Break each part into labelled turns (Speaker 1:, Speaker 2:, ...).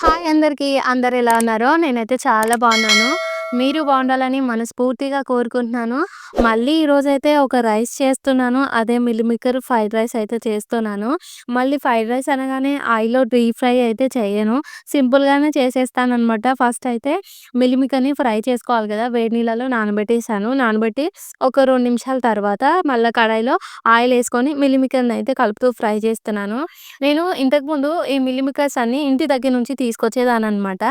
Speaker 1: Hi అందరికీ. అందరు ఎలా ఉన్నారో? నేనైతే చాలా బాగున్నాను. మీరు బాగుండాలని మనస్ఫూర్తిగా కోరుకుంటున్నాను. మళ్ళీ ఈరోజైతే ఒక రైస్ చేస్తున్నాను. అదే మిల్ ఫ్రైడ్ రైస్ అయితే చేస్తున్నాను. మళ్ళీ ఫ్రైడ్ రైస్ అనగానే ఆయిల్‌లో డీప్ ఫ్రై అయితే చేయను. సింపుల్‌గానే చేసేస్తాను అనమాట ఫస్ట్ అయితే మిల్మికర్ని ఫ్రై చేసుకోవాలి కదా! వేడి నీళ్ళలో నానబెట్టేసాను. నానబెట్టి ఒక రెండు నిమిషాల తర్వాత మళ్ళీ కడాయిలో ఆయిల్ వేసుకొని మిల్ అయితే కలుపుతూ ఫ్రై చేస్తున్నాను. నేను ఇంతకుముందు ఈ మిల్ అన్ని ఇంటి దగ్గర నుంచి తీసుకొచ్చేదాన్ని అనమాట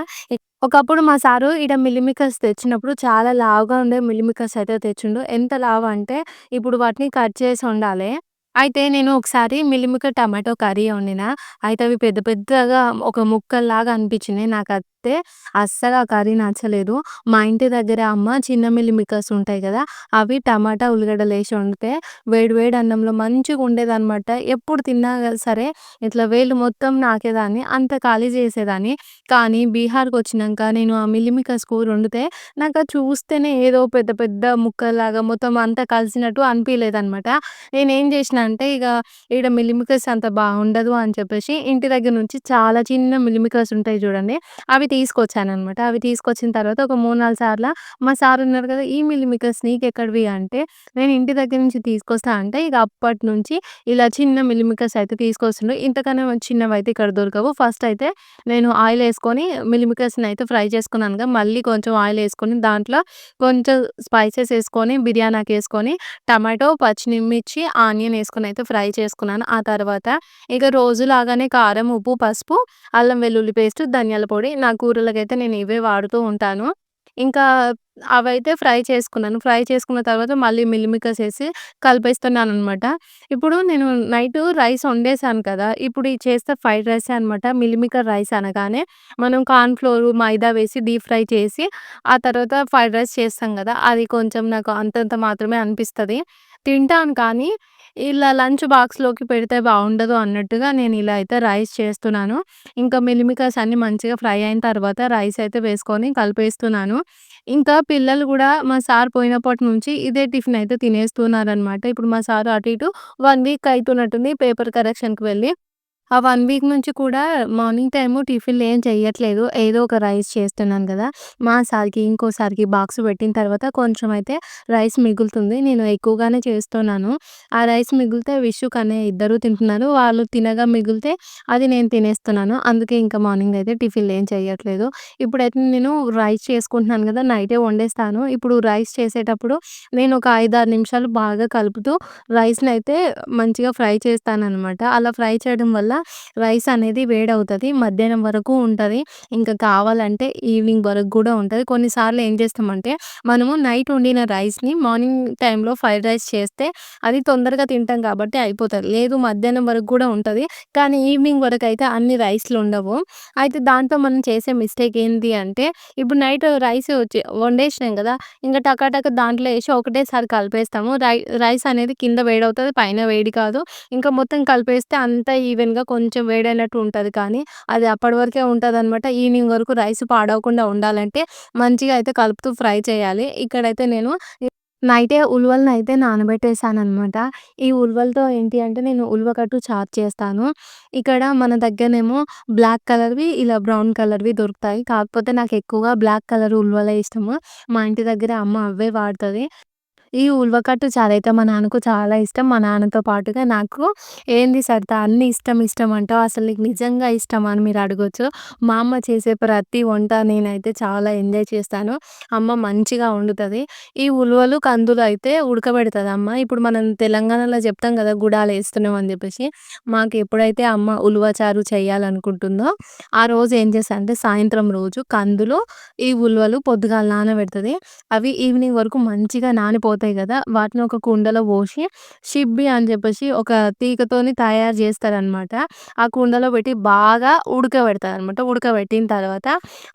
Speaker 1: ఒకప్పుడు మా సారు ఈడ మిల్లిమికర్స్ తెచ్చినప్పుడు చాలా లావుగా ఉండే మిల్లిమికర్స్ అయితే తెచ్చిండు. ఎంత లావు అంటే ఇప్పుడు వాటిని కట్ చేసి ఉండాలి అయితే నేను ఒకసారి మిల్ టమాటో కర్రీ వండిన అయితే అవి పెద్ద పెద్దగా ఒక ముక్కల్లాగా అనిపించినాయి. చేస్తే అస్సలు ఆ కర్రీ నచ్చలేదు. మా ఇంటి దగ్గర అమ్మ చిన్న మిల్లిమికర్స్ ఉంటాయి కదా! అవి టమాటా, ఉల్లిగడ్డలు వేసి వండితే వేడి వేడి అన్నంలో మంచిగా ఉండేదన్నమాట ఎప్పుడు తిన్నా సరే ఇట్లా వేలు మొత్తం నాకేదాన్ని. అంత ఖాళీ చేసేదాన్ని. కానీ బీహార్‌కొచ్చినంక నేను ఆ మిల్లిమికర్స్ కూర వండితే నాకు చూస్తేనే ఏదో పెద్ద పెద్ద ముక్కల్లాగా మొత్తం అంతా కలిసినట్టు అనిపియలేదనమాట. నేనేం చేసినా అంటే ఇక ఈడ మిల్లిమికర్స్ అంత బాగుండదు అని చెప్పేసి ఇంటి దగ్గర నుంచి చాలా చిన్న మిల్లిమికర్స్ ఉంటాయి చూడండి. అవి తీసుకొచ్చాను అనమాట అవి తీసుకొచ్చిన తర్వాత ఒక మూడు నాలుగు సార్లు మా సార్ ఉన్నారు కదా! "ఈ మిల్ మేకర్స్ నీకెక్కడివి" అంటే నేను ఇంటి దగ్గర నుంచి తీసుకొస్తా అంటే ఇగ అప్పటినుంచి ఇలా చిన్న మిల్ అయితే తీసుకొస్తుండే ఇంతకన్నా అయితే ఇక్కడ దొరకవు. ఫస్ట్ అయితే నేను ఆయిల్ వేసుకొని మిల్ అయితే ఫ్రై చేసుకున్నానుగా. మళ్ళీ కొంచెం ఆయిల్ వేసుకొని దాంట్లో కొంచెం స్పైసెస్ వేసుకొని బిర్యానీకి వేసుకొని టమాటో, పచ్చిమిర్చి, ఆనియన్ వేసుకొని అయితే ఫ్రై చేసుకున్నాను. ఆ తర్వాత ఇక రోజులాగానే కారం, ఉప్పు, పసుపు, అల్లం వెల్లుల్లి పేస్ట్, ధనియాల పొడి నాకు కూరలకైతే నేను ఇవే వాడుతూ ఉంటాను. ఇంకా అవైతే ఫ్రై చేసుకున్నాను. ఫ్రై చేసుకున్న తర్వాత మళ్ళీ మిల్లిమికస్ వేసి కలిపేస్తున్నాను అనమాట ఇప్పుడు నేను నైట్ రైస్ వండేసాను కదా! ఇప్పుడు ఇది చేస్తే ఫ్రైడ్ రైస్ అనమాట. మిల్లిమికర్ రైస్ అనగానే మనం కార్న్ ఫ్లోర్, మైదా వేసి డీప్ ఫ్రై చేసి ఆ తర్వాత ఫ్రైడ్ రైస్ చేస్తాం కదా! అది కొంచెం నాకు అంతంత మాత్రమే అనిపిస్తుంది తింటాను కానీ ఇలా లంచ్ బాక్స్‌లోకి పెడితే బాగుండదు అన్నట్టుగా నేను ఇలా అయితే రైస్ చేస్తున్నాను. ఇంకా మిల్ అన్నీ మంచిగా ఫ్రై అయిన తర్వాత రైస్ అయితే వేసుకొని కలిపేస్తున్నాను. ఇంకా పిల్లలు కూడా మా సార్ పోయినప్పటి నుంచి ఇదే టిఫిన్ అయితే తినేస్తున్నారనమాట. ఇప్పుడు మా సార్ అటు ఇటు వన్ వీక్ అవుతున్నట్టుంది పేపర్ కరెక్షన్‌కి వెళ్ళి. ఆ 1 వీక్ నుంచి కూడా మార్నింగ్ టైము టిఫిన్‌లు ఏం చెయ్యట్లేదు. ఏదో ఒక రైస్ చేస్తున్నాను కదా! మా సార్‌కి, ఇంకోసారికి బాక్స్ పెట్టిన తర్వాత కొంచెం అయితే రైస్ మిగులుతుంది. నేను ఎక్కువగానే చేస్తున్నాను. ఆ రైస్ మిగిలితే విషు, కన్నయ్య ఇద్దరు తింటున్నారు. వాళ్ళు తినగా మిగిలితే అది నేను తినేస్తున్నాను. అందుకే ఇంకా మార్నింగ్ అయితే టిఫిన్‌లు ఏం చెయ్యట్లేదు. ఇప్పుడైతే నేను రైస్ చేసుకుంటున్నాను కదా! నైటే వండేస్తాను. ఇప్పుడు రైస్ చేసేటప్పుడు నేను ఒక 5, 6 నిమిషాలు బాగా కలుపుతూ రైస్‌ని అయితే మంచిగా ఫ్రై చేస్తాననమాట. అలా ఫ్రై చేయడం వల్ల రైస్ అనేది వేడవుతది. మధ్యాహ్నం వరకు ఉంటుంది ఇంకా కావాలంటే ఈవినింగ్ వరకు కూడా ఉంటుంది కొన్నిసార్లు ఏం చేస్తామంటే మనము నైట్ వండిన రైస్‌ని మార్నింగ్ టైంలో ఫ్రైడ్ రైస్ చేస్తే అది తొందరగా తింటాం కాబట్టి అయిపోతుంది లేదు మధ్యాహ్నం వరకు కూడా ఉంటుంది కానీ ఈవినింగ్ అయితే అన్ని రైస్‌లు ఉండవు. అయితే దాంతో మనం చేసే మిస్టేక్ ఏంటి అంటే ఇప్పుడు నైట్ రైస్ వచ్చి వండేసినాం కదా! ఇంకా టకాటక దాంట్లో వేసి ఒకటేసారి కలిపేస్తాము. రై రైస్ అనేది కింద వేడవుతుంది పైన వేడి కాదు. ఇంకా మొత్తం కలిపేస్తే అంతా ఈవెన్‌గా కొంచెం వేడైనట్టు ఉంటుంది కానీ అది అప్పటి వరకే ఉంటదనమాట. ఈవినింగ్ వరకు రైస్ పాడవకుండా ఉండాలంటే మంచిగా అయితే కలుపుతూ ఫ్రై చేయాలి. ఇక్కడైతే నేను నైటే ఉలువలనైతే నానబెట్టేసాననమాట. ఈ ఉలువలతో ఏంటి అంటే నేను ఉలువకట్టు చారు చేస్తాను. ఇక్కడ మన దగ్గరనేమో బ్లాక్ కలర్‌వి, ఇలా బ్రౌన్ కలర్‌వి దొరుకుతాయి. కాకపోతే నాకు ఎక్కువగా బ్లాక్ కలర్ ఉలువలే ఇష్టము. మా ఇంటి దగ్గర అమ్మ అవే వాడుతుంది ఈ ఉలువకట్టు చారైతే మా నాన్నకు చాలా ఇష్టం. మా నాన్నతో పాటుగా నాకు ఏంది సరిత అన్నీ ఇష్టం ఇష్టం అంటావు. అసలు నీకు నిజంగా ఇష్టమా అని మీరు అడగొచ్చు. మా అమ్మ చేసే ప్రతి వంట నేనైతే చాలా ఎంజాయ్ చేస్తాను. అమ్మ మంచిగా వండుతుంది ఈ ఉలవలు కందులు అయితే ఉడకబెడతది అమ్మ. ఇప్పుడు మనం తెలంగాణలో చెప్తాం కదా! గుడాలేస్తున్నాం అని చెప్పేసి. మాకు ఎప్పుడైతే అమ్మ ఉలవ చారు చేయాలనుకుంటుందో ఆ రోజు ఏం చేస్తదంటే సాయంత్రం రోజు కందులు, ఈ ఉలవలు పొద్దుగాల నానబెడతది. అవి ఈవినింగ్ వరకు మంచిగా నానిపోతాయి కదా! వాటిని ఒక కుండలో పోసి షిబ్బి అని చెప్పేసి ఒక తీగతోని తయారు చేస్తారనమాట. ఆ కుండలో పెట్టి బాగా ఉడకబెడతారనమాట. ఉడకబెట్టిన తర్వాత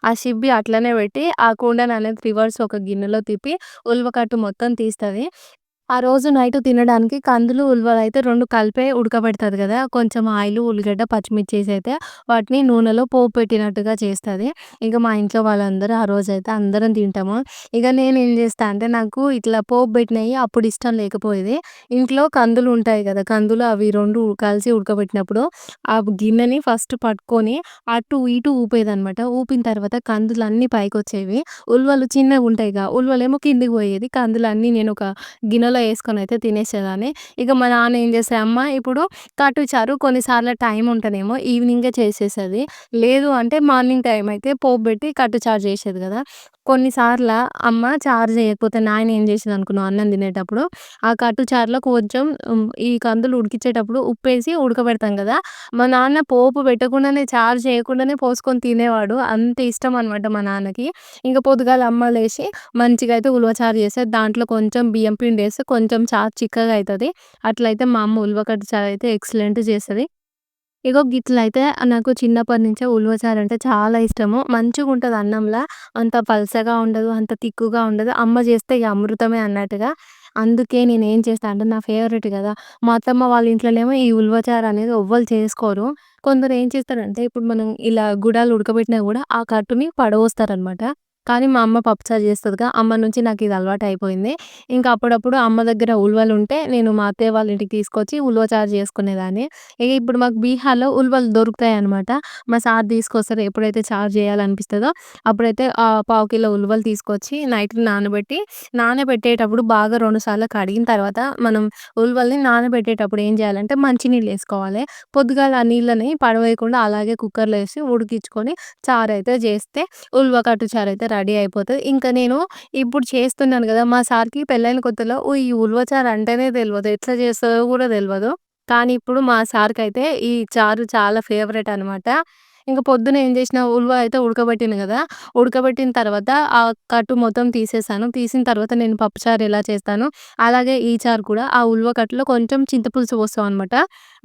Speaker 1: ఆ షిబ్బి అట్లనే పెట్టి ఆ కుండననేది రివర్స్ ఒక గిన్నెలో తిప్పి ఉల్వకట్టు మొత్తం తీస్తుంది ఆ రోజు నైట్ తినడానికి కందులు, ఉలవలు అయితే రెండు కలిపే ఉడకబెడతది కదా కొంచెం ఆయిల్ ఉల్లిగడ్డ, పచ్చిమిర్చేసైతే వాటిని నూనెలో పోపు పెట్టినట్టుగా చేస్తుంది ఇక మా ఇంట్లో వాళ్ళందరూ ఆ రోజైతే అందరం తింటాము. ఇక నేను ఏం చేస్తా అంటే నాకు ఇట్లా పోపు పెట్టినవి అప్పుడు ఇష్టం లేకపోయేది. ఇంట్లో కందులు ఉంటాయి కదా కందులు అవి రెండు కలిసి ఉడకబెట్టినప్పుడు ఆ గిన్నెని ఫస్ట్ పట్టుకొని అటు ఇటు ఊపేదనమాట. ఊపిన తర్వాత కందులన్నీ పైకొచ్చేవి. ఉంటాయి చిన్నగుంటాయిగా ఉలవలేమో కిందకి పోయేది. కందులన్నీ నేను ఒక గిన్నెలో వేసుకొని అయితే తినేసేదాన్ని. ఇక మా నాన్న ఏం చేస్తే అమ్మ ఇప్పుడు కట్టు చారు కొన్నిసార్లు టైం ఉంటేనేమో ఈవినింగే చేసేసేది. లేదు అంటే మార్నింగ్ టైం అయితే పోపు పెట్టి కట్టు చారు చేసేది కదా కొన్నిసార్ల అమ్మ చారు చేయకపోతే నాయన ఏం చేసింది అనుకున్నావు అన్నం తినేటప్పుడు ఆ కట్టు చారులో కొంచెం ఈ కందులు ఉడికించేటప్పుడు ఉప్పేసి ఉడకబెడతాం కదా మా నాన్న పోపు పెట్టకుండానే చారు చేయకుండానే పోసుకొని తినేవాడు. అంత ఇష్టం అనమాట మా నాన్నకి. ఇంక పొద్దుగాల అమ్మ లేసి మంచిగా అయితే ఉలవ చారు దాంట్లో కొంచెం బియ్యం పిండి వేస్తే కొంచెం చారు చిక్కగా అవుతుంది అట్లయితే మా అమ్మ ఉలువకట్టు చారు అయితే ఎక్సలెంట్ చేస్తుంది ఇగో గిట్లయితే నాకు చిన్నప్పటి నుంచే ఉలవచారు అంటే చాలా ఇష్టము. మంచిగా ఉంటుంది అన్నంలా. అంత పలసగా ఉండదు. అంత తిక్కుగా ఉండదు. అమ్మ చేస్తే ఇక అమృతమే అన్నట్టుగా. అందుకే నేను ఏం చేస్తాను అంటే నా ఫేవరెట్ కదా మా అత్తమ్మ వాళ్ళ ఇంట్లోనేమో ఈ ఉలవచారు అనేది ఎవ్వరు చేసుకోరు. కొందరు ఏం చేస్తారంటే ఇప్పుడు మనం ఇలా గుడాలు ఉడకబెట్టినా కూడా ఆ కట్టుని పడవోస్తారనమాట. కానీ మా అమ్మ పప్పుచారు చేస్తుందిగా అమ్మ నుంచి నాకు ఇది అలవాటు అయిపోయింది ఇంకా అప్పుడప్పుడు అమ్మ దగ్గర ఉలువలుంటే నేను మా అత్తయ్య వాళ్ళ ఇంటికి తీసుకొచ్చి ఉల్వ చారు చేసుకునేదాన్ని. ఇక ఇప్పుడు మాకు బీహార్‌లో ఉలవలు దొరుకుతాయి అనమాట మా సార్ తీసుకొస్తారు. ఎప్పుడైతే చారు చేయాలనిపిస్తుందో అప్పుడైతే పావు కిలో ఉల్వలు తీసుకొచ్చి నైట్ నానబెట్టి నానబెట్టేటప్పుడు బాగా రెండుసార్లు కడిగిన తర్వాత మనం ఉల్వల్ని నానబెట్టేటప్పుడు ఏం చేయాలంటే మంచినీళ్ళు వేసుకోవాలి పొద్దుగాల ఆ నీళ్ళని పడవేయకుండా అలాగే కుక్కర్‌లో వేసి ఉడికించుకొని చారు అయితే చేస్తే ఉల్వ కట్టు చారు అయితే రెడీ అయిపోతుంది. ఇంకా నేను ఇప్పుడు చేస్తున్నాను కదా మా సార్‌కి పెళ్ళైన కొత్తలో ఓ ఈ ఉల్వచారు అంటేనే తెలియదు ఎట్లా చేస్తుందో కూడా తెలియదు కానీ ఇప్పుడు మా సార్కి అయితే ఈ చారు చాలా ఫేవరెట్ అనమాట. ఇంక పొద్దున ఏం చేసినా ఉల్వ అయితే ఉడకబెట్టిన కదా ఉడకబెట్టిన తర్వాత ఆ కట్టు మొత్తం తీసేసాను. తీసిన తర్వాత నేను పప్పుచారు ఎలా చేస్తాను అలాగే ఈ చారు కూడా ఆ ఉల్వ కట్టులో కొంచెం చింతపులుసు పోస్తామనమాట.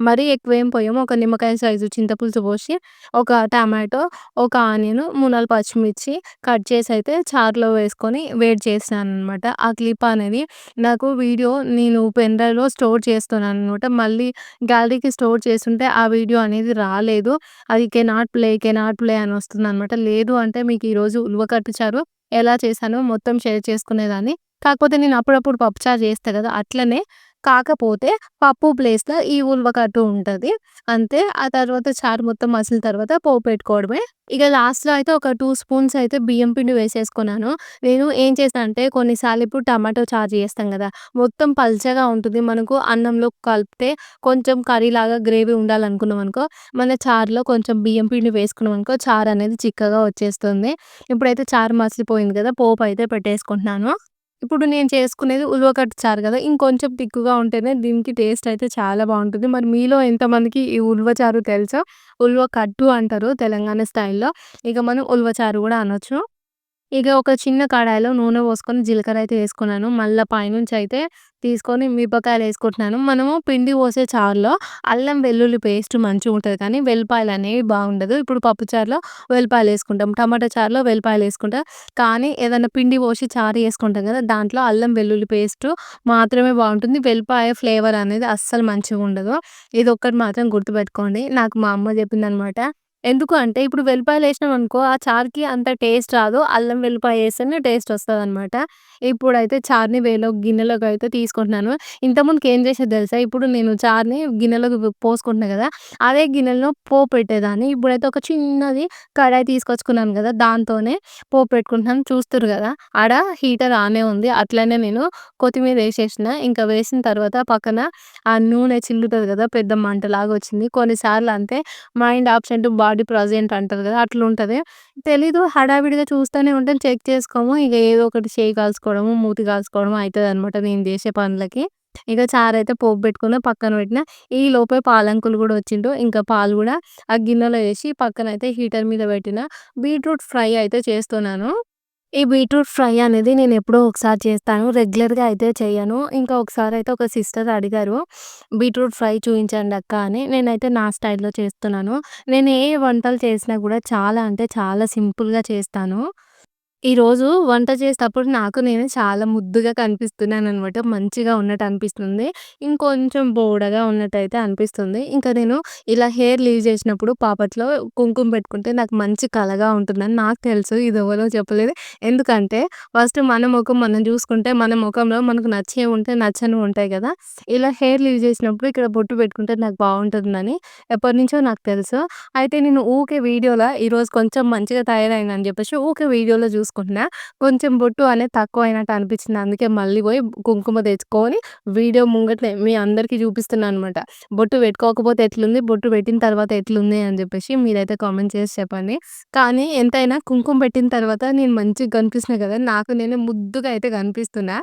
Speaker 1: మరీ ఎక్కువేం పోయము. ఒక నిమ్మకాయ సైజు చింతపులుసు పోసి, ఒక టమాటో, ఒక ఆనియన్, 3, 4 పచ్చిమిర్చి కట్ చేసి అయితే చారులో వేసుకొని వేడి చేశాననమాట. ఆ క్లిప్ అనేది నాకు వీడియో నేను పెన్ డ్రైవ్‌లో స్టోర్ చేస్తున్నాననమాట. మళ్ళీ గ్యాలరీకి స్టోర్ చేస్తుంటే ఆ వీడియో అనేది రాలేదు. అది కెనాట్ ప్లే, కెనాట్ ప్లే అని వస్తుందనమాట. లేదు అంటే మీకు ఈరోజు ఉలువ కట్టించారు చారు ఎలా చేశానో మొత్తం షేర్ చేసుకునేదాన్ని. కాకపోతే నేను అప్పుడప్పుడు పప్పుచారు చేస్తా కదా అట్లనే కాకపోతే పప్పు ప్లేస్‌లో ఈ ఉలువ ఉంటుంది అంతే. ఆ తర్వాత చారు మొత్తం మసిలిన తర్వాత పోపు పెట్టుకోవడమే. ఇక లాస్ట్‌లో అయితే ఒక టూ స్పూన్స్ అయితే బియ్యం పిండి వేసేసుకున్నాను. నేను ఏం చేశా అంటే కొన్నిసార్లు ఇప్పుడు టమాటో చారు చేస్తాం కదా మొత్తం పల్చగా ఉంటుంది. మనకు అన్నంలో కలిపితే కొంచెం కర్రీలాగా గ్రేవీ ఉండాలనుకున్నాం అనుకో మన చారులో కొంచెం బియ్యం పిండి వేసుకున్నామనుకో చారు అనేది చిక్కగా వచ్చేస్తుంది. ఇప్పుడైతే చారు మసిలిపోయింది కదా పోపు అయితే పెట్టేసుకుంటున్నాను. ఇప్పుడు నేను చేసుకునేది ఉలువ చారు కదా ఇంకొంచెం తిక్కుగా ఉంటేనే దీనికి టేస్ట్ అయితే చాలా బాగుంటుంది మరి మీలో ఎంతమందికి ఈ ఉలవ చారు తెలుసో? ఉలవ కట్టు అంటారు తెలంగాణ స్టైల్‌లో. ఇక మనం ఉలవ చారు కూడా అనొచ్చు. ఇక ఒక చిన్న కడాయిలో నూనె పోసుకొని జీలకర్ర అయితే వేసుకున్నాను మళ్ళీ పైనుంచి అయితే తీసుకొని మిరపకాయలు వేసుకుంటున్నాను మనము పిండి పోసే చారులో అల్లం వెల్లుల్లి పేస్ట్ మంచిగా ఉంటుంది కానీ వెల్లిపాయలనేవి బాగుండదు. ఇప్పుడు పప్పు చారులో వెల్లిపాయలేసుకుంటాం. టమాటా చారులో వెల్లిపాయలేసుకుంటా. కానీ ఏదైనా పిండి పోసి చారు చేసుకుంటాం కదా దాంట్లో అల్లం వెల్లుల్లి పేస్ట్ మాత్రమే బాగుంటుంది వెల్లిపాయ ఫ్లేవర్ అనేది అస్సలు ఇది ఒక్కటి మాత్రం గుర్తుపెట్టుకోండి. నాకు మా అమ్మ చెప్పిందనమాట. ఎందుకు అంటే ఇప్పుడు వెల్లిపాయలు వేసినాం అనుకో ఆ చారుకి అంత టేస్ట్ రాదు. అల్లం వెల్లిపాయ వేస్తేనే టేస్ట్ వస్తదనమాట. ఇప్పుడైతే చారుని వేలో గిన్నెలోకి అయితే తీసుకుంటున్నాను. ఇంతకుముందుకు ఏం చేసేది తెలుసా? ఇప్పుడు నేను చారుని గిన్నెలోకి పోసుకుంటున్నాను కదా అదే గిన్నెలో పోపు పెట్టేదాన్ని. ఇప్పుడైతే ఒక చిన్నది కడాయి తీసుకొచ్చుకున్నాను కదా దాంతోనే పోపు పెట్టుకుంటున్నాను. చూస్తుర్రు కదా ఆడ హీటర్ ఆనే ఉంది. అట్లనే నేను కొత్తిమీర వేసేసిన ఇంకా వేసిన తర్వాత పక్కన ఆ నూనె చిల్లుతుంది కదా పెద్ద మంటలాగా వచ్చింది. కొన్నిసార్లు అంతే మైండ్ అబ్సెంట్ బాడీ ప్రెజెంట్ అంటారు కదా అట్లా ఉంటుంది తెలీదు హడావిడిగా చూస్తూనే ఉంటాం. చెక్ చేసుకోము. ఇక ఏదో ఒకటి చేయి కాల్చుకోవడము, మూతి కాల్చుకోవడము అనమాట నేను చేసే పనులకి. ఇక చారైతే పోపు పెట్టుకున్న పక్కన పెట్టిన. ఈ లోపే పాలంకులు కూడా వచ్చిండ్రు. ఇంకా పాలు కూడా ఆ గిన్నెలో వేసి పక్కన అయితే హీటర్ మీద పెట్టిన. బీట్రూట్ ఫ్రై అయితే చేస్తున్నాను. ఈ బీట్రూట్ ఫ్రై అనేది నేను ఎప్పుడో ఒకసారి చేస్తాను. రెగ్యులర్‌గా అయితే చేయను ఇంకా ఒకసారి అయితే ఒక సిస్టర్ అడిగారు. బీట్రూట్ ఫ్రై చూపించండి అక్క అని. నేనైతే నా స్టైల్‌లో చేస్తున్నాను. నేను ఏ వంటలు చేసినా కూడా చాలా అంటే చాలా సింపుల్‌గా చేస్తాను. ఈరోజు వంట చేసేటప్పుడు నాకు నేను చాలా ముద్దుగా కనిపిస్తున్నాననమాట. మంచిగా ఉన్నట్టు అనిపిస్తుంది. ఇంకొంచెం బోడగా ఉన్నట్టయితే అనిపిస్తుంది. ఇంకా నేను ఇలా హెయిర్ లీవ్ చేసినప్పుడు పాపట్లో కుంకుమ పెట్టుకుంటే నాకు మంచి కళగా ఉంటుందని నాకు తెలుసు. ఇది ఎవరో చెప్పలేదు. ఎందుకంటే ఫస్ట్ మన ముఖం మనం చూసుకుంటే మన ముఖంలో మనకు నచ్చేవి ఉంటాయి, నచ్చనివి ఉంటాయి కదా! ఇలా హెయిర్ లీవ్ చేసినప్పుడు ఇక్కడ బొట్టు పెట్టుకుంటే నాకు బాగుంటుందని ఎప్పటినుంచో నాకు తెలుసు. అయితే నేను ఊకే వీడియోలో ఈరోజు కొంచెం మంచిగా తయారైందని చెప్పేసి ఊకే వీడియోలో చూసి చూసుకుంటున్నా. కొంచెం బొట్టు అనేది తక్కువ అయినట్టు అనిపించింది. అందుకే మళ్ళీ పోయి కుంకుమ తెచ్చుకొని వీడియో ముంగట్నే మీ అందరికీ చూపిస్తున్నా అనమాట. బొట్టు పెట్టుకోకపోతే ఎట్లుంది? బొట్టు పెట్టిన తర్వాత ఎట్లుంది? అని చెప్పేసి మీరైతే కామెంట్ చేసి చెప్పండి. కానీ ఎంతైనా కుంకుమ పెట్టిన తర్వాత నేను మంచిగా కనిపిస్తున్నా కదా! నాకు నేను ముద్దుగా అయితే కనిపిస్తున్నా.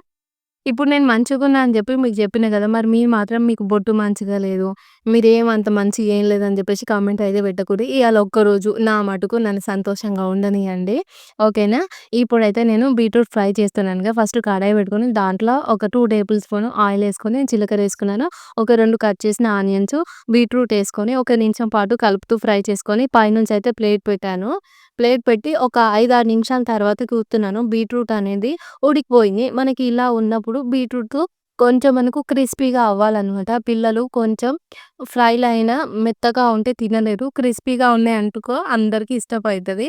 Speaker 1: ఇప్పుడు నేను మంచిగున్నా అని చెప్పి మీకు చెప్పిన కదా! మరి మీరు మాత్రం మీకు బొట్టు మంచిగా లేదు. మీరేం అంత మంచిగా ఏం లేదని చెప్పేసి కామెంట్ అయితే పెట్టకూడదు. ఇవాళ ఒక్కరోజు నా మటుకు నన్ను సంతోషంగా ఉండనియండి. ఓకేనా? ఇప్పుడైతే నేను బీట్రూట్ ఫ్రై చేస్తున్నానుగా. ఫస్ట్ కడాయి పెట్టుకొని దాంట్లో ఒక టూ టేబుల్ స్పూన్ ఆయిల్ వేసుకొని జీలకర్ర వేసుకున్నాను ఒక రెండు కట్ చేసిన ఆనియన్స్, బీట్రూట్ వేసుకొని ఒక నిమిషం పాటు కలుపుతూ ఫ్రై చేసుకొని పైనుంచి అయితే ప్లేట్ పెట్టాను. ప్లేట్ పెట్టి ఒక 5, 6 నిమిషాల తర్వాత చూస్తున్నాను. బీట్రూట్ అనేది ఉడికిపోయింది. మనకి ఇలా ఉన్నప్పుడు బీట్రూట్ కొంచెం మనకు క్రిస్పీగా అవ్వాలనమాట. పిల్లలు కొంచెం ఫ్రైలు అయినా మెత్తగా ఉంటే తినలేరు. క్రిస్పీగా ఉన్నాయి అంటుకో అందరికి ఇష్టపడుతుంది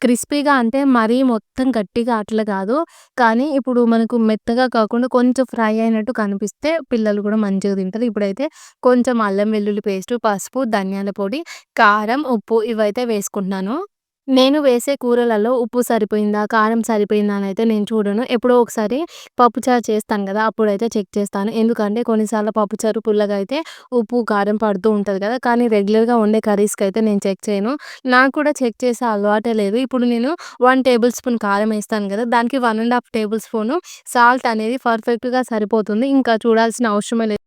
Speaker 1: క్రిస్పీగా అంటే మరీ మొత్తం గట్టిగా అట్లా కాదు. కానీ ఇప్పుడు మనకు మెత్తగా కాకుండా కొంచెం ఫ్రై అయినట్టు కనిపిస్తే పిల్లలు కూడా మంచిగా తింటారు. ఇప్పుడైతే కొంచెం అల్లం వెల్లుల్లి పేస్టు, పసుపు, ధనియాల పొడి, కారం, ఉప్పు ఇవైతే వేసుకుంటున్నాను. నేను వేసే కూరలలో ఉప్పు సరిపోయిందా? కారం సరిపోయిందా? అని అయితే నేను చూడను. ఎప్పుడో ఒకసారి పప్పుచారు చేస్తాను కదా! అప్పుడైతే చెక్ చేస్తాను. ఎందుకంటే కొన్నిసార్లు పప్పుచారు పుల్లగా అయితే ఉప్పు, కారం పడుతూ ఉంటుంది కదా! కానీ రెగ్యులర్‌గా వండే కర్రీస్‌కి అయితే నేను చెక్ చేయను. నాకు కూడా చెక్ చేసే అలవాటే లేదు. ఇప్పుడు నేను వన్ టేబుల్ స్పూన్ కారం వేస్తాను కదా! దానికి one and half tablespoon salt అనేది పర్ఫెక్ట్‌గా సరిపోతుంది. ఇంకా చూడాల్సిన అవసరమే లేదు.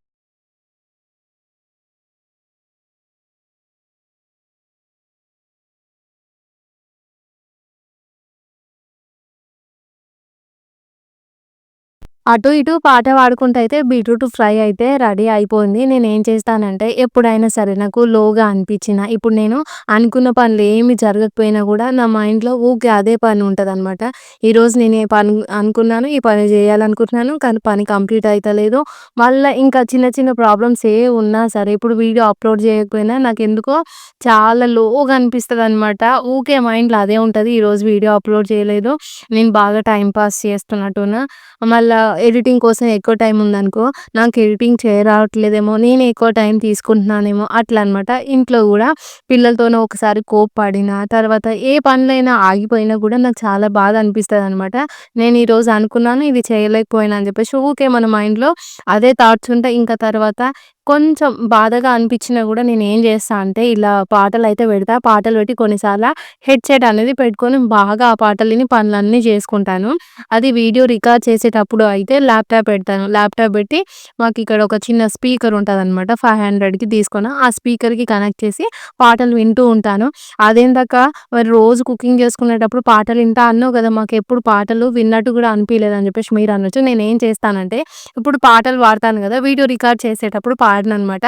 Speaker 1: అటు ఇటు పాట పాడుకుంటూ అయితే బీట్రూట్ ఫ్రై అయితే రెడీ అయిపోయింది. నేను ఏం చేస్తానంటే ఎప్పుడైనా సరే నాకు లోగా అనిపించినా ఇప్పుడు నేను అనుకున్న పనులు ఏమి జరగకపోయినా కూడా నా మైండ్‌లో ఊకే అదే పని ఉంటుంది అనమాట ఈరోజు నేను ఏ పని అనుకున్నాను, ఈ పని చేయాలనుకుంటున్నాను. కానీ పని కంప్లీట్ అవుతలేదు మళ్ళీ ఇంకా చిన్న చిన్న ప్రాబ్లమ్స్ ఏ ఉన్నా సరే ఇప్పుడు వీడియో అప్‌లోడ్ చేయకపోయినా నాకు ఎందుకో చాలా లోగా అనిపిస్తుంది అనమాట ఊకే మైండ్‌లో అదే ఉంటుంది ఈరోజు వీడియో అప్‌లోడ్ చేయలేదు. నేను బాగా టైం పాస్ చేస్తున్నట్టున మళ్ళీ ఎడిటింగ్ కోసం ఎక్కువ టైం ఉందనుకో, నాకు ఎడిటింగ్ చేయరావట్లేదేమో, నేను ఎక్కువ టైం తీసుకుంటున్నానేమో అట్లా అనమాట. ఇంట్లో కూడా పిల్లలతోనే ఒకసారి కోప్పడిన తర్వాత ఏ పనులైనా ఆగిపోయినా కూడా నాకు చాలా బాధ అనిపిస్తుంది అనమాట నేను ఈరోజు అనుకున్నాను ఇది చేయలేకపోయినా అని చెప్పేసి ఊకే మన మైండ్‌లో అదే థాట్స్ ఉంటాయి. ఇంకా తర్వాత కొంచెం బాధగా అనిపించినా కూడా నేను ఏం చేస్తా అంటే ఇలా పాటలైతే పెడతా. పాటలు పెట్టి కొన్నిసార్లు హెడ్‌సెట్ అనేది పెట్టుకొని బాగా ఆ పాటలని పనులన్నీ చేసుకుంటాను. అది వీడియో రికార్డ్ చేసేటప్పుడు అయితే ల్యాప్‌టాప్ పెడతాను. ల్యాప్‌టాప్ పెట్టి మాకు ఇక్కడ ఒక చిన్న స్పీకర్ ఉంటుందన్నమాట ఫైవ్ హండ్రెడ్కి తీసుకొని ఆ స్పీకర్‌కి కనెక్ట్ చేసి పాటలు వింటూ ఉంటాను. అదేందాక మరి రోజు కుకింగ్ చేసుకునేటప్పుడు పాటలు వింటా అన్నావు కదా! మాకు ఎప్పుడు పాటలు విన్నట్టు కూడా అనిపించలేదు అని చెప్పేసి మీరు అనొచ్చు. నేను ఏం చేస్తానంటే ఇప్పుడు పాటలు పాడతాను కదా! వీడియో రికార్డ్ చేసేటప్పుడు పాడననమాట.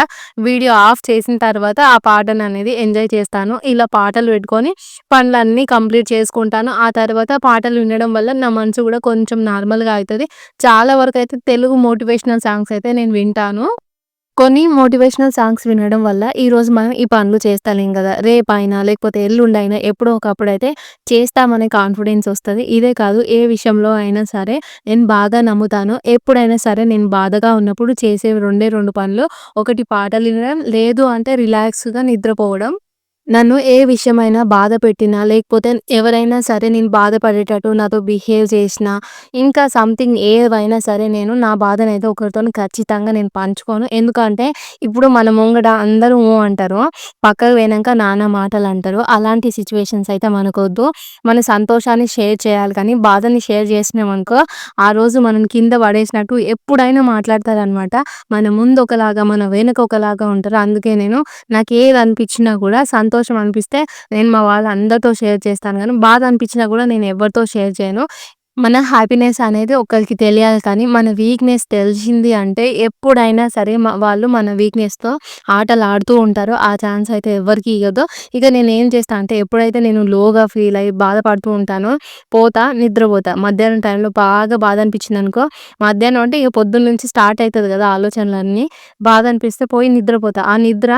Speaker 1: వీడియో ఆఫ్ చేసిన తర్వాత ఆ పాటను అనేది ఎంజాయ్ చేస్తాను. ఇలా పాటలు పెట్టుకొని పనులన్నీ కంప్లీట్ చేసుకుంటాను. ఆ తర్వాత పాటలు వినడం వల్ల నా మనసు కూడా కొంచెం నార్మల్‌గా అవుతుంది చాలా వరకైతే తెలుగు మోటివేషనల్ సాంగ్స్ అయితే నేను వింటాను. కొన్ని మోటివేషనల్ సాంగ్స్ వినడం వల్ల ఈరోజు మనం ఈ పనులు చేస్తలేం కదా! రేపైనా లేకపోతే ఎల్లుండైనా ఎప్పుడో ఒకప్పుడు అయితే చేస్తామనే కాన్ఫిడెన్స్ వస్తుంది ఇదే కాదు ఏ విషయంలో అయినా సరే నేను బాగా నమ్ముతాను. ఎప్పుడైనా సరే నేను బాధగా ఉన్నప్పుడు చేసే రెండే రెండు పనులు ఒకటి పాటలు వినడం, లేదు అంటే రిలాక్స్‌గా నిద్రపోవడం. నన్ను ఏ విషయమైనా బాధ పెట్టినా, లేకపోతే ఎవరైనా సరే నేను బాధపడేటట్టు నాతో బిహేవ్ చేసినా, ఇంకా సంథింగ్ ఏవైనా సరే నేను నా బాధనైతే ఒకరితోని ఖచ్చితంగా నేను పంచుకోను. ఎందుకంటే ఇప్పుడు మన ముంగట అందరూ ఓ అంటారు. పక్కకు పోయినంక నానా మాటలంటారు. అలాంటి సిచ్యువేషన్స్ అయితే మనకొద్దు. మన సంతోషాన్ని షేర్ చేయాలి కానీ బాధని షేర్ చేసినామనుకో ఆ రోజు మనం కింద పడేసినట్టు ఎప్పుడైనా మాట్లాడతారనమాట. మన ముందు ఒకలాగా, మన వెనక ఒకలాగా ఉంటారు. అందుకే నేను నాకు ఏది అనిపించినా కూడా సంతోషం అనిపిస్తే నేను మా వాళ్ళందరితో షేర్ చేస్తాను కానీ బాధ అనిపించినా కూడా నేను ఎవరితో షేర్ చేయను. మన హ్యాపీనెస్ అనేది ఒకరికి తెలియాలి కానీ మన వీక్‌నెస్ తెలిసింది అంటే ఎప్పుడైనా సరే వాళ్ళు మన వీక్‌నెస్‌తో ఆటలు ఆడుతూ ఉంటారు. ఆ ఛాన్స్ అయితే ఎవరికి ఇవ్వదు ఇక నేనేం చేస్తా అంటే ఎప్పుడైతే నేను లోగా ఫీల్ అయ్యి బాధపడుతూ ఉంటానో పోతా నిద్రపోతా. మధ్యాహ్నం టైంలో బాగా బాధ అనిపించింది అనుకో మధ్యాహ్నం అంటే ఇక పొద్దున్న నుంచి స్టార్ట్ అవుతుంది కదా ఆలోచనలన్నీ. బాధ అనిపిస్తే పోయి నిద్రపోతా. ఆ నిద్ర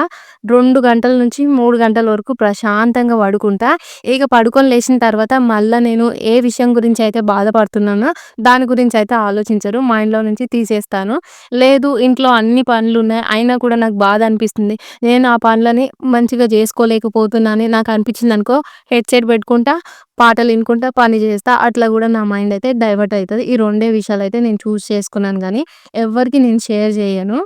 Speaker 1: రెండు గంటల నుంచి మూడు గంటల వరకు ప్రశాంతంగా పడుకుంటా. ఇక పడుకొని లేచిన తర్వాత మళ్ళీ నేను ఏ విషయం గురించి అయితే బాధ బాధపడుతున్నానో దాని గురించి అయితే ఆలోచించరు. మైండ్‌లో నుంచి తీసేస్తాను. లేదు ఇంట్లో అన్ని పనులు ఉన్నాయి అయినా కూడా నాకు బాధ అనిపిస్తుంది. నేను ఆ పనులని మంచిగా చేసుకోలేకపోతున్నానని నాకు అనిపించింది అనుకో హెడ్‌సెట్ పెట్టుకుంటా, పాటలు వినుకుంటా పని చేస్తా. అట్లా కూడా నా మైండ్ అయితే డైవర్ట్ అవుతుంది ఈ రెండే విషయాలు అయితే నేను చూస్ చేసుకున్నాను కానీ ఎవ్వరికీ నేను షేర్ చేయను.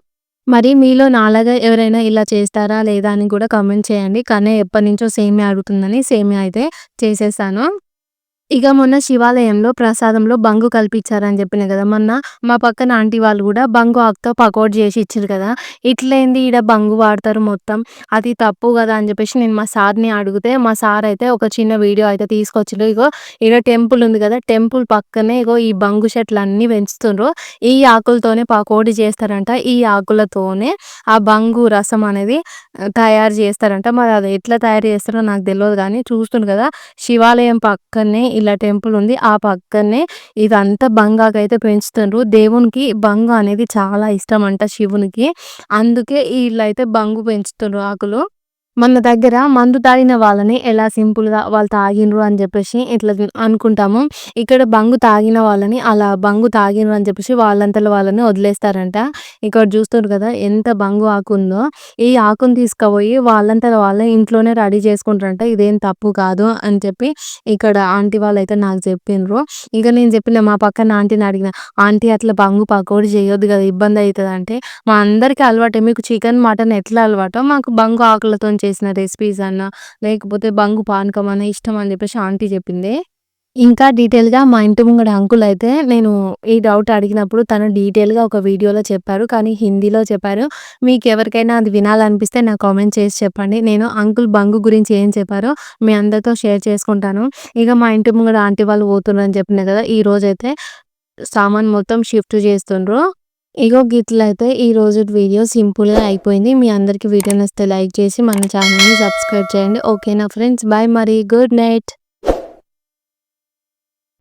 Speaker 1: మరి మీలో నాలాగా ఎవరైనా ఇలా చేస్తారా? లేదా? అని కూడా కమెంట్ చేయండి. కానీ ఎప్పటినుంచో సేమే అడుగుతుందని సేమే అయితే చేసేసాను. ఇక మొన్న శివాలయంలో ప్రసాదంలో బంగు కల్పించారని చెప్పిన కదా! మొన్న మా పక్కన ఆంటీ వాళ్ళు కూడా బంగు ఆకుతో పకోడ్ చేసి ఇచ్చారు కదా! ఇట్లేంది ఈడ బంగు వాడతారు మొత్తం. అది తప్పు కదా! అని చెప్పేసి నేను మా సార్‌ని అడిగితే మా సార్ అయితే ఒక చిన్న వీడియో అయితే తీసుకొచ్చిండ్రు. ఇగో ఈడ టెంపుల్ ఉంది కదా! టెంపుల్ పక్కనే ఇగో ఈ బంగు చెట్లు అన్నీ పెంచుతుండ్రు. ఈ ఆకులతోనే పకోడీ చేస్తారంట. ఈ ఆకులతోనే ఆ బంగు రసం అనేది తయారు చేస్తారంట. మరి అది ఎట్లా తయారు చేస్తారో నాకు తెలియదు కానీ చూస్తుండ్రు కదా! శివాలయం పక్కనే ఇలా టెంపుల్ ఉంది. ఆ పక్కనే ఇదంతా బంగాకైతే పెంచుతుండ్రు. దేవునికి బంగు అనేది చాలా ఇష్టం అంట శివునికి. అందుకే వీళ్ళైతే బంగు పెంచుతుండ్రు ఆకులు. మన దగ్గర మందు తాగిన వాళ్ళని ఎలా సింపుల్‌గా వాళ్ళు తాగిండ్రు అని చెప్పేసి ఇట్లా అనుకుంటాము. ఇక్కడ బంగు తాగిన వాళ్ళని అలా బంగు తాగిండ్రు అని చెప్పేసి వాళ్ళంతలో వాళ్ళని వదిలేస్తారంట. ఇక్కడ చూస్తారు కదా! ఎంత బంగు ఆకు ఉందో. ఈ ఆకుని తీసుకుపోయి వాళ్ళంతలో వాళ్ళే ఇంట్లోనే రెడీ చేసుకుంటారంట. ఇదేం తప్పు కాదు అని చెప్పి ఇక్కడ ఆంటీ వాళ్ళు అయితే నాకు చెప్పిండ్రు. ఇక నేను చెప్పిన మా పక్కన ఆంటీని అడిగిన, "ఆంటీ అట్లా బంగు పకోడి చేయొద్దు కదా! ఇబ్బంది అవుతుంది అంటే "మా అందరికీ అలవాటే. మీకు చికెన్, మటన్ ఎట్లా అలవాటో మాకు బంగు ఆకులతో చేసిన రెసిపీస్ అన్నా, లేకపోతే బంగు పానకం అన్నా ఇష్టం" అని చెప్పేసి ఆంటీ చెప్పింది. ఇంకా డీటెయిల్‌గా మా ఇంటి ముంగడ అంకుల్ అయితే నేను ఈ డౌట్ అడిగినప్పుడు తను డీటెయిల్‌గా ఒక వీడియోలో చెప్పారు. కానీ హిందీలో చెప్పారు. మీకు ఎవరికైనా అది వినాలనిపిస్తే నాకు కామెంట్ చేసి చెప్పండి. నేను అంకుల్ బంగు గురించి ఏం చెప్పారో మీ అందరితో షేర్ చేసుకుంటాను. ఇక మా ఇంటి ముంగడ ఆంటీ వాళ్ళు పోతున్నారని చెప్పిన కదా! ఈరోజైతే సామాను మొత్తం షిఫ్ట్ చేస్తుండ్రు. ఇగో గిట్లయితే ఈ రోజు వీడియో సింపుల్‌గా అయిపోయింది. మీ అందరికీ వీడియో నచ్చితే లైక్ చేసి మన ఛానెల్‌ని సబ్స్క్రైబ్ చేయండి. ఓకేనా ఫ్రెండ్స్? బాయ్ మరి. Good night.